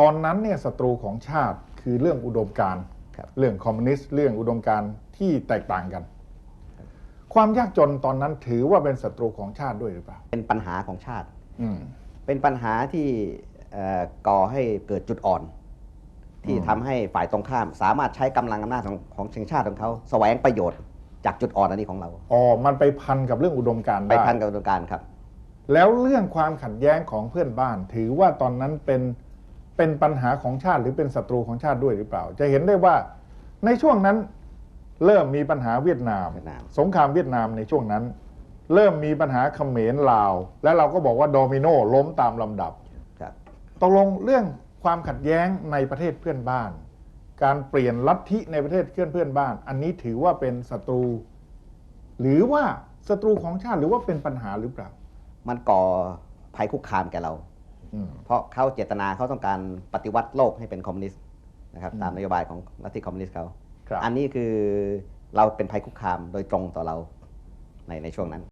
ตอนนั้นเนี่ยศัตรูของชาติคือเรื่องอุดมการณ์ครับเรื่องคอมมิวนิสต์เรื่องอุดมการณ์ที่แตกต่างกัน ความยากจนตอนนั้นถือว่าเป็นศัตรูของชาติด้วยหรือเปล่าเป็นปัญหาของชาติอืมเป็นปัญหาที่เอ่อก่อให้เกิดจุดอ่อน ที่อืมทำให้ฝ่ายตรงข้าม สามารถใช้กำลังอำนาจของของชนชาติของเขาแสวงประโยชน์จากจุดอ่อนอันนี้ของเรา อ๋อมันไปพันกับเรื่องอุดมการณ์ไปได้พันกับอุดมการณ์ครับ แล้วเรื่องความขัดแย้งของเพื่อนบ้าน ถือว่าตอนนั้นเป็น เป็นปัญหาของชาติหรือเป็นศัตรูของชาติด้วยหรือเปล่า จะเห็นได้ว่าในช่วงนั้นเริ่มมีปัญหาเวียดนาม เวียดนาม สงครามเวียดนามในช่วงนั้น เริ่มมีปัญหาเขมรลาว และเราก็บอกว่าโดมิโนล้มตามลำดับ ครับ ตกลงเรื่องความขัดแย้งในประเทศเพื่อนบ้าน การเปลี่ยนลัทธิในประเทศเพื่อนเพื่อนบ้าน อันนี้ถือว่าเป็นศัตรู หรือว่าศัตรูของชาติหรือว่าเป็นปัญหาหรือเปล่า มันก่อภัยคุกคามแก่เราอืม เพราะเขาเจตนาเขาต้องการปฏิวัติโลกให้เป็นคอมมิวนิสต์นะครับอืมตามนโยบายของลัทธิคอมมิวนิสต์เขาครับอันนี้คือเราเป็นภัยคุกคามโดยตรงต่อเราในในช่วงนั้น